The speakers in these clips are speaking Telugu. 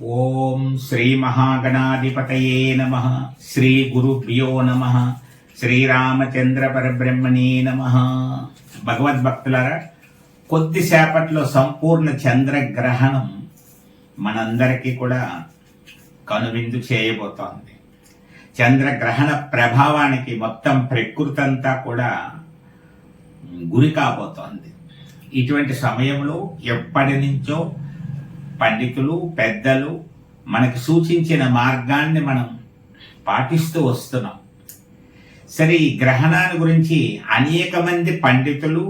ఓం శ్రీ మహాగణాధిపతయే నమ. శ్రీ గురుభ్యో నమ. శ్రీరామచంద్ర పరబ్రహ్మణే నమ. భగవద్భక్తులారా కొద్దిసేపట్లో సంపూర్ణ చంద్రగ్రహణం మనందరికీ కూడా కనువిందు చేయబోతోంది. చంద్రగ్రహణ ప్రభావానికి మొత్తం ప్రకృతి అంతా కూడా గురి కాబోతోంది. ఇటువంటి సమయంలో ఎప్పటి నుంచో పండితులు పెద్దలు మనకు సూచించిన మార్గాన్ని మనం పాటిస్తూ వస్తున్నాం. సరే ఈ గ్రహణాన్ని గురించి అనేక మంది పండితులు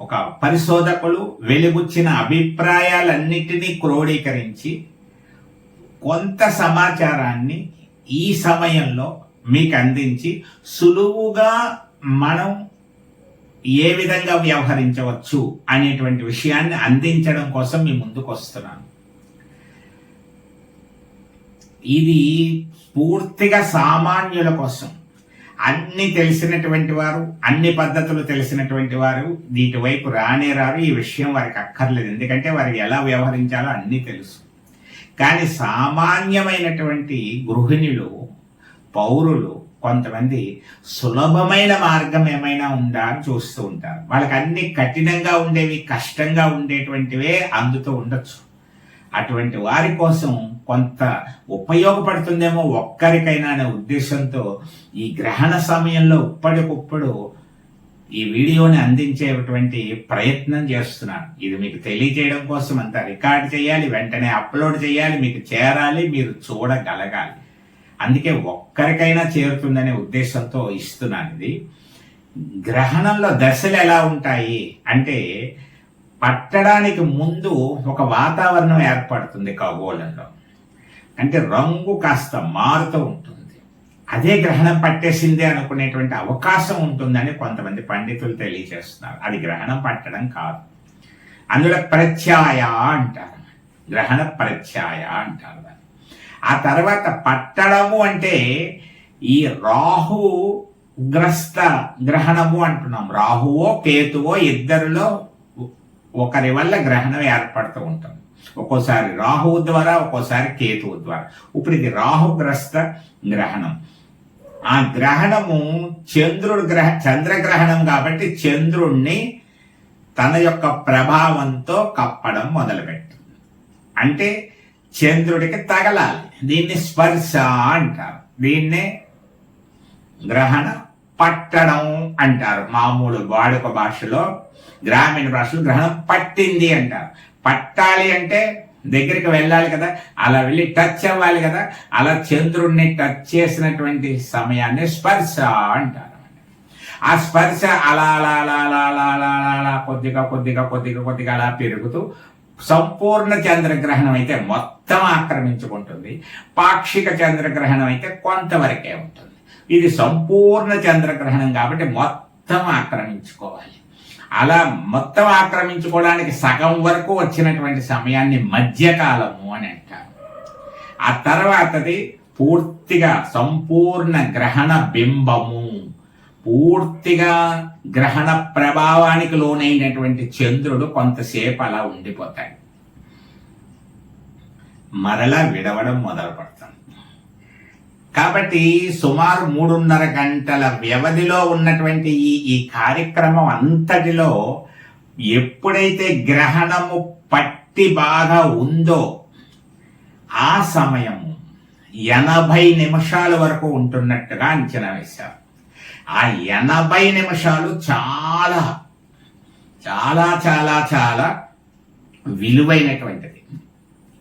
ఒక పరిశోధకులు వెలుగుచ్చిన అభిప్రాయాలన్నిటినీ క్రోడీకరించి కొంత సమాచారాన్ని ఈ సమయంలో మీకు అందించి సులువుగా మనం ఏ విధంగా వ్యవహరించవచ్చు అనేటువంటి విషయాన్ని అందించడం కోసం మీ ముందుకు వస్తున్నాను ఇది పూర్తిగా సామాన్యుల కోసం. అన్ని తెలిసినటువంటి వారు అన్ని పద్ధతులు తెలిసినటువంటి వారు వీటి వైపు రానే రారు ఈ విషయం వారికి అక్కర్లేదు. ఎందుకంటే వారికి ఎలా వ్యవహరించాలో అన్నీ తెలుసు. కానీ సామాన్యమైనటువంటి గృహిణులు పౌరులు కొంతమంది సులభమైన మార్గం ఏమైనా ఉందా అని చూస్తూ ఉంటారు. వాళ్ళకి అన్ని కఠినంగా ఉండేవి కష్టంగా ఉండేటువంటివే అందుతూ ఉండొచ్చు. అటువంటి వారి కోసం కొంత ఉపయోగపడుతుందేమో ఒక్కరికైనా అనే ఉద్దేశంతో ఈ గ్రహణ సమయంలో ఇప్పటికప్పుడు ఈ వీడియోని అందించేటువంటి ప్రయత్నం చేస్తున్నాను ఇది మీకు తెలియజేయడం కోసం అంతా రికార్డ్ చేయాలి వెంటనే అప్లోడ్ చేయాలి మీకు చేరాలి మీరు చూడగలగాలి. అందుకే ఒక్కరికైనా చేరుతుందనే ఉద్దేశంతో ఇస్తున్నాను ఇది. గ్రహణంలో దశలు ఎలా ఉంటాయి అంటే పట్టడానికి ముందు ఒక వాతావరణం ఏర్పడుతుంది ఖగోళంలో. అంటే రంగు కాస్త మారుతూ ఉంటుంది. అదే గ్రహణం పట్టేసిందే అనుకునేటువంటి అవకాశం ఉంటుందని కొంతమంది పండితులు తెలియజేస్తున్నారు. అది గ్రహణం పట్టడం కాదు. అందులో ప్రత్యాయ అంటారు. గ్రహణ ప్రత్యాయ అంటారు. ఆ తర్వాత పట్టడము అంటే ఈ రాహు గ్రస్త గ్రహణము అంటున్నాం. రాహువో కేతువో ఇద్దరిలో ఒకరి వల్ల గ్రహణం ఏర్పడుతూ ఉంటుంది ఒక్కోసారి రాహువు ద్వారా ఒక్కోసారి కేతువు ద్వారా. ఇప్పుడు ఇది రాహుగ్రస్త గ్రహణం. ఆ గ్రహణము చంద్రుడు గ్రహ చంద్రగ్రహణం కాబట్టి చంద్రుణ్ణి తన యొక్క ప్రభావంతో కప్పడం మొదలుపెట్టింది. అంటే చంద్రుడికి తగలాలి. దీన్ని స్పర్శ అంటారు. దీన్నే గ్రహణ పట్టడం అంటారు. మామూలు వాడుక భాషలో గ్రామీణ భాషలో గ్రహణం పట్టింది అంటారు. పట్టాలి అంటే దగ్గరికి వెళ్ళాలి కదా అలా వెళ్ళి టచ్ అవ్వాలి కదా అలా చంద్రుడిని టచ్ చేసినటువంటి సమయాన్ని స్పర్శ అంటారు. ఆ స్పర్శ అలా అలా అలా అలా అలా అలా అలా అలా కొద్దిగా కొద్దిగా కొద్దిగా కొద్దిగా అలా పెరుగుతూ సంపూర్ణ చంద్రగ్రహణం అయితే మొత్తం మొత్తం ఆక్రమించుకుంటుంది పాక్షిక చంద్రగ్రహణం అయితే కొంతవరకే ఉంటుంది. ఇది సంపూర్ణ చంద్రగ్రహణం కాబట్టి మొత్తం ఆక్రమించుకోవాలి. అలా మొత్తం ఆక్రమించుకోవడానికి సగం వరకు వచ్చినటువంటి సమయాన్ని మధ్యకాలము అని అంటారు. ఆ తర్వాతది పూర్తిగా సంపూర్ణ గ్రహణ బింబము. పూర్తిగా గ్రహణ ప్రభావానికి లోనైనటువంటి చంద్రుడు కొంతసేపు అలా ఉండిపోతాడు. మరలా విడవడం మొదలు కాబట్టి సుమారు మూడున్నర గంటల వ్యవధిలో ఉన్నటువంటి ఈ ఈ కార్యక్రమం అంతటిలో ఎప్పుడైతే గ్రహణము పట్టి బాగా ఉందో ఆ సమయము ఎనభై నిమిషాల వరకు ఉంటున్నట్టుగా అంచనా వేశారు. ఆ ఎనభై నిమిషాలు చాలా చాలా చాలా చాలా విలువైనటువంటిది.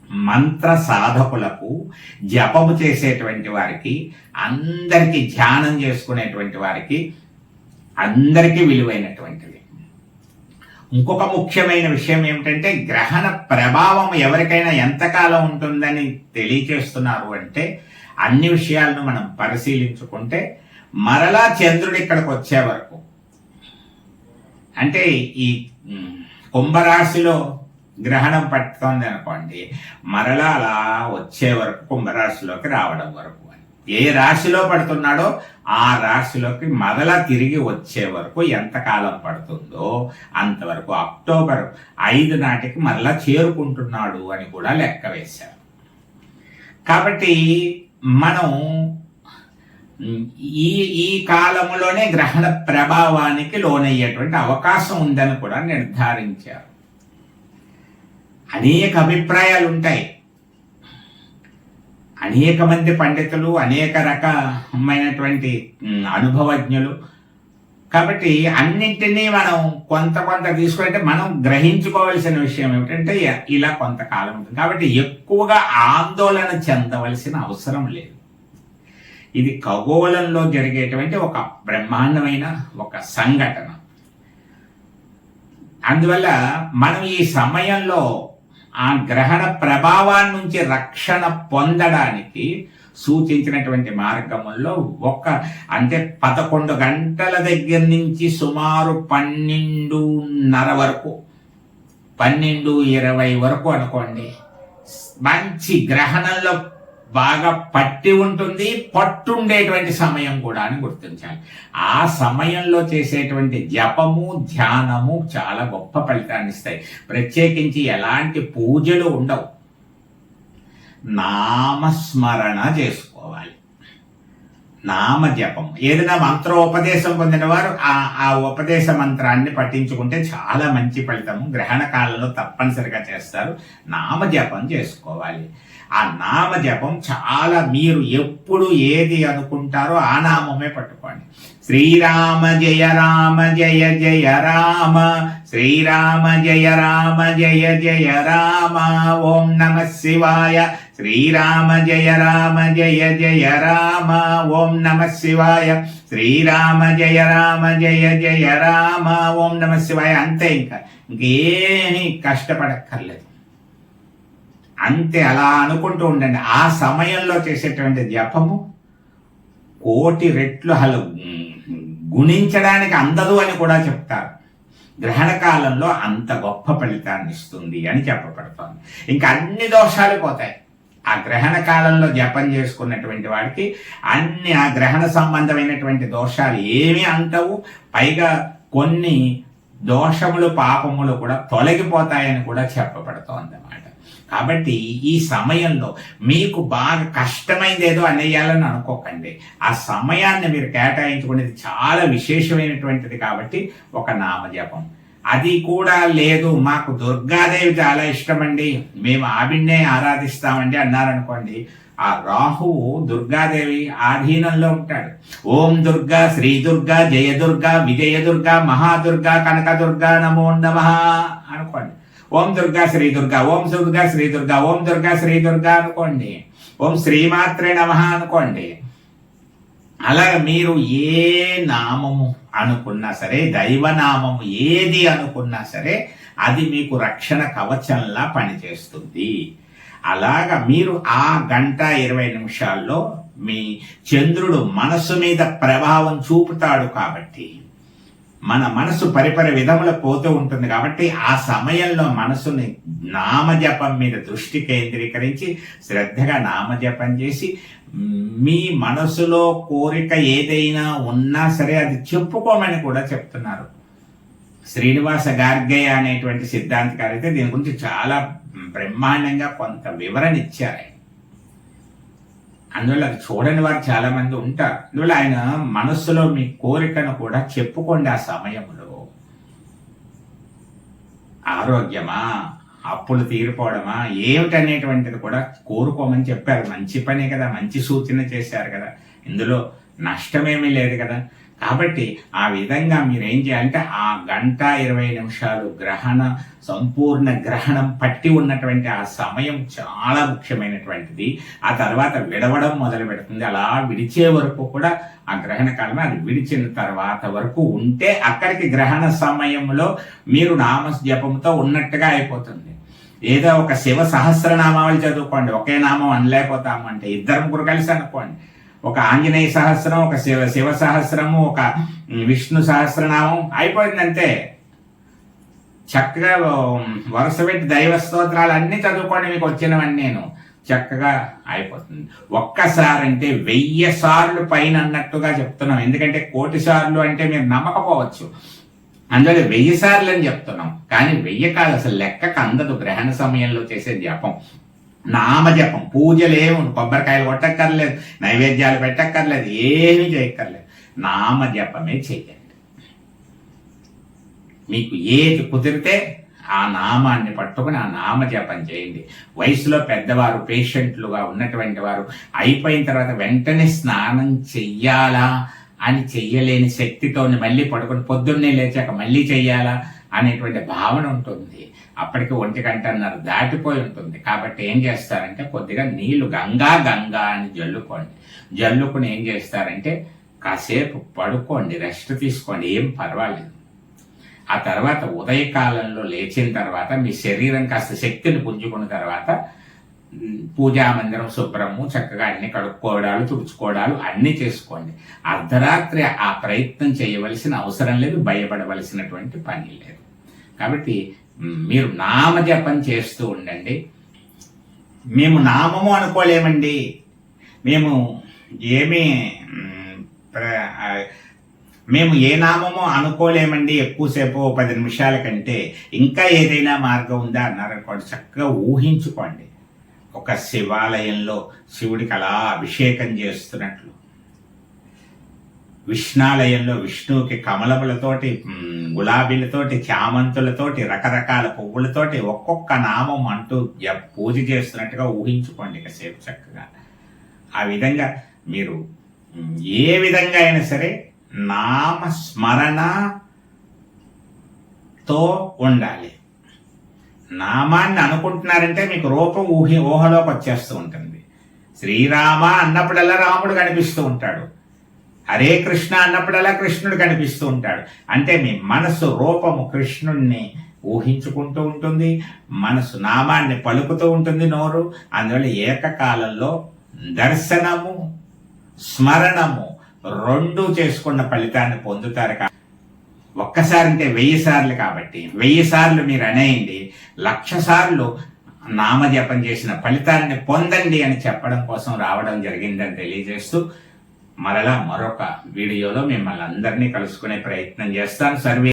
మంత్ర సాధకులకు జపము చేసేటువంటి వారికి అందరికీ ధ్యానం చేసుకునేటువంటి వారికి అందరికీ విలువైనటువంటిది. ఇంకొక ముఖ్యమైన విషయం ఏమిటంటే గ్రహణ ప్రభావం ఎవరికైనా ఎంతకాలం ఉంటుందని తెలియచేస్తున్నారు అంటే అన్ని విషయాలను మనం పరిశీలించుకుంటే మరలా చంద్రుడు ఇక్కడికి వచ్చే వరకు. అంటే ఈ కుంభరాశిలో గ్రహణం పట్టుతోంది అనుకోండి మరలా అలా వచ్చే వరకు కుంభరాశిలోకి రావడం వరకు అని. ఏ రాశిలో పడుతున్నాడో ఆ రాశిలోకి మరలా తిరిగి వచ్చే వరకు ఎంతకాలం పడుతుందో అంతవరకు అక్టోబర్ ఐదు నాటికి మరలా చేరుకుంటున్నాడు అని కూడా లెక్క వేశారు. కాబట్టి మనం ఈ ఈ కాలంలోనే గ్రహణ ప్రభావానికి లోనయ్యేటువంటి అవకాశం ఉందని కూడా నిర్ధారించారు. అనేక అభిప్రాయాలు ఉంటాయి అనేక మంది పండితులు అనేక రకమైనటువంటి అనుభవజ్ఞులు. కాబట్టి అన్నింటినీ మనం కొంత కొంత తీసుకుంటే మనం గ్రహించుకోవాల్సిన విషయం ఏమిటంటే ఇలా కొంతకాలం ఉంటుంది. కాబట్టి ఎక్కువగా ఆందోళన చెందవలసిన అవసరం లేదు. ఇది ఖగోళంలో జరిగేటువంటి ఒక బ్రహ్మాండమైన ఒక సంఘటన. అందువల్ల మనం ఈ సమయంలో ఆ గ్రహణ ప్రభావాన్ని నుంచి రక్షణ పొందడానికి సూచించినటువంటి మార్గముల్లో ఒక అంటే పదకొండు గంటల దగ్గర నుంచి సుమారు పన్నెండున్నర వరకు పన్నెండు ఇరవై వరకు అనుకోండి. మంచి గ్రహణంలో బాగా పట్టి ఉంటుంది పట్టుండేటువంటి సమయం కూడా అని గుర్తించాలి. ఆ సమయంలో చేసేటువంటి జపము ధ్యానము చాలా గొప్ప ఫలితాన్ని ఇస్తాయి. ప్రత్యేకించి ఎలాంటి పూజలు ఉండవు. నామస్మరణ చేసుకో నామ జపం ఏదైనా మంత్రోపదేశం పొందిన వారు ఆ ఆ ఉపదేశ మంత్రాన్ని పఠించుకుంటే చాలా మంచి ఫలితము. గ్రహణ కాలంలో తప్పనిసరిగా చేస్తారు. నామ జపం చేసుకోవాలి. ఆ నామ జపం చాలా మీరు ఎప్పుడు ఏది అనుకుంటారో ఆ నామమే పట్టుకోండి. శ్రీరామ జయ రామ జయ జయ రామ శ్రీరామ జయ రామ జయ జయ రామ ఓం నమ శివాయ శ్రీరామ జయ రామ జయ జయ రామ ఓం నమ శివాయ. శ్రీరామ జయ రామ జయ జయ రామ ఓం నమ శివాయ. అంతే ఇంకా. ఇంకేమీ కష్టపడక్కర్లేదు. అంతే అలా అనుకుంటూ ఉండండి. ఆ సమయంలో చేసేటువంటి జపము కోటి రెట్లు హలు. గుణించడానికి అందదు అని కూడా చెప్తారు. గ్రహణ కాలంలో అంత గొప్ప ఫలితాన్ని ఇస్తుంది అని చెప్పబడుతోంది. ఇంకా అన్ని దోషాలు పోతాయి. ఆ గ్రహణ కాలంలో జపం చేసుకున్నటువంటి వాడికి అన్ని ఆ గ్రహణ సంబంధమైనటువంటి దోషాలు ఏమీ అంటవు. పైగా కొన్ని దోషములు పాపములు కూడా తొలగిపోతాయని కూడా చెప్పబడుతోంది అన్నమాట కాబట్టి ఈ సమయంలో మీకు బాగా కష్టమైంది ఏదో అనేయాలని అనుకోకండి. ఆ సమయాన్ని మీరు కేటాయించుకునేది చాలా విశేషమైనటువంటిది కాబట్టి ఒక నామజపం. అది కూడా లేదు. మాకు దుర్గాదేవి చాలా ఇష్టమండి. మేము ఆవిడ్నే ఆరాధిస్తామండి అన్నారనుకోండి. ఆ రాహువు దుర్గాదేవి ఆధీనంలో ఉంటాడు. ఓం దుర్గా శ్రీ దుర్గా జయ దుర్గా విజయ దుర్గా మహాదుర్గా కనక దుర్గా నమో నమ అనుకోండి. ఓం దుర్గా శ్రీ దుర్గా ఓం దుర్గా శ్రీ దుర్గా ఓం దుర్గా శ్రీ దుర్గా అనుకోండి. ఓం శ్రీమాత్రే నమ అనుకోండి. అలాగ మీరు ఏ నామము అనుకున్నా సరే దైవనామము ఏది అనుకున్నా సరే అది మీకు రక్షణ కవచంలా పనిచేస్తుంది. అలాగా మీరు ఆ గంట ఇరవై నిమిషాల్లో మీ చంద్రుడు మనసు మీద ప్రభావం చూపుతాడు కాబట్టి మన మనసు పరిపర విధముల పోతూ ఉంటుంది కాబట్టి ఆ సమయంలో మనసుని నామజపం మీద దృష్టి కేంద్రీకరించి శ్రద్ధగా నామజపం చేసి మీ మనసులో కోరిక ఏదైనా ఉన్నా సరే అది చెప్పుకోమని కూడా చెప్తున్నారు శ్రీనివాస గార్గయ్య అనేటువంటి సిద్ధాంతకారు అయితే దీని గురించి చాలా బ్రహ్మాండంగా కొంత వివరణ ఇచ్చారు ఆయన. అందువల్ల అది చూడని వారు చాలా మంది ఉంటారు. అందువల్ల ఆయన మనస్సులో మీ కోరికను కూడా చెప్పుకోండి ఆ సమయంలో. ఆరోగ్యమా? అప్పులు తీరిపోవడమా? ఏమిటనేటువంటిది కూడా కోరుకోమని చెప్పారు. మంచి పనే కదా మంచి సూచన చేశారు కదా. ఇందులో నష్టమేమీ లేదు కదా. కాబట్టి ఆ విధంగా మీరు ఏం చేయాలంటే ఆ గంట ఇరవై నిమిషాలు గ్రహణ సంపూర్ణ గ్రహణం పట్టి ఉన్నటువంటి ఆ సమయం చాలా ముఖ్యమైనటువంటిది. ఆ తర్వాత విడవడం మొదలు పెడుతుంది. అలా విడిచే వరకు కూడా ఆ గ్రహణ కాలం అది విడిచిన తర్వాత వరకు ఉంటే అక్కడికి గ్రహణ సమయంలో మీరు నామ జపంతో ఉన్నట్టుగా అయిపోతుంది. ఏదో ఒక శివ సహస్రనామాలు చదువుకోండి. ఒకే నామం అనలేకపోతామంటే ఇద్దరు ముగ్గురు కలిసి అనుకోండి. ఒక ఆంజనేయ సహస్రం ఒక శివ శివ సహస్రము ఒక విష్ణు సహస్రనామం అయిపోయిందంటే చక్కగా వరుస పెట్టి దైవ స్తోత్రాలు అన్ని చదువుకోండి మీకు వచ్చినవన్నీ నేను. చక్కగా అయిపోతుంది. ఒక్కసారి అంటే వెయ్యి సార్లు పైన అన్నట్టుగా చెప్తున్నాం. ఎందుకంటే కోటి సార్లు అంటే మీరు నమ్మకపోవచ్చు. అందులో వెయ్యి సార్లు అని చెప్తున్నాం. కానీ వెయ్యి కాదు అసలు లెక్కకు అందదు గ్రహణ సమయంలో చేసే జపం. నామ జపం పూజలేము కొబ్బరికాయలు కొట్టక్కర్లేదు నైవేద్యాలు పెట్టక్కర్లేదు ఏమీ చేయక్కర్లేదు. నామ జపమే చేయండి మీకు ఏది కుదిరితే ఆ నామాన్ని పట్టుకుని ఆ నామ జపం చేయండి. వయసులో పెద్దవారు పేషెంట్లుగా ఉన్నటువంటి వారు అయిపోయిన తర్వాత వెంటనే స్నానం చెయ్యాలా అని చెయ్యలేని శక్తితో మళ్ళీ పడుకొని పొద్దున్నే లేచాక మళ్ళీ చెయ్యాలా అనేటువంటి భావన ఉంటుంది. అప్పటికి ఒంటి గంటన్నర దాటిపోయి ఉంటుంది. కాబట్టి ఏం చేస్తారంటే కొద్దిగా నీళ్ళు గంగా గంగా అని జల్లుకోండి. జల్లుకుని ఏం చేస్తారంటే కాసేపు పడుకోండి రెస్ట్ తీసుకోండి. ఏం పర్వాలేదు. ఆ తర్వాత ఉదయకాలంలో లేచిన తర్వాత మీ శరీరం కాస్త శక్తిని పుంజుకున్న తర్వాత పూజా మందిరం శుభ్రము చక్కగా అన్ని కడుక్కోవడాలు తుడుచుకోవడాలు అన్నీ చేసుకోండి. అర్ధరాత్రి ఆ ప్రయత్నం చేయవలసిన అవసరం లేదు భయపడవలసినటువంటి పని లేదు. కాబట్టి మీరు నామజపం చేస్తూ ఉండండి. మేము నామము అనుకోలేమండి. మేము ఏమీ ప్ర- మేము ఏ నామమో అనుకోలేమండి ఎక్కువసేపు పది నిమిషాల కంటే. ఇంకా ఏదైనా మార్గం ఉందా అన్నారనుకోండి చక్కగా ఊహించుకోండి. ఒక శివాలయంలో శివుడికి అలా అభిషేకం చేస్తున్నట్లు. విష్ణాలయంలో విష్ణువుకి కమలములతోటి గులాబీలతోటి చామంతులతోటి రకరకాల పువ్వులతోటి ఒక్కొక్క నామం అంటూ పూజ చేస్తున్నట్టుగా ఊహించుకోండి సేపు చక్కగా. ఆ విధంగా మీరు ఏ విధంగా అయినా సరే నామ స్మరణతో ఉండాలి. నామాన్ని అనుకుంటున్నారంటే మీకు రూపం ఊహి ఊహలోకి వచ్చేస్తూ ఉంటుంది. శ్రీరామ అన్నప్పుడల్లా రాముడు కనిపిస్తూ ఉంటాడు. హరే కృష్ణ అన్నప్పుడల్లా కృష్ణుడు కనిపిస్తూ ఉంటాడు. అంటే మీ మనసు రూపము కృష్ణుణ్ణి ఊహించుకుంటూ ఉంటుంది మనసు నామాన్ని పలుకుతూ ఉంటుంది నోరు. అందువల్ల ఏకకాలంలో దర్శనము స్మరణము రెండు చేసుకున్న ఫలితాన్ని పొందుతారు కా- ఒక్కసారి అంటే వెయ్యి సార్లు కాబట్టి వెయ్యి సార్లు మీరు అనేయండి లక్ష సార్లు నామజపం చేసిన ఫలితాన్ని పొందండి అని చెప్పడం కోసం రావడం జరిగిందని తెలియజేస్తూ మరలా మరొక వీడియోలో మిమ్మల్ని అందరినీ కలుసుకునే ప్రయత్నం చేస్తాను. సర్వే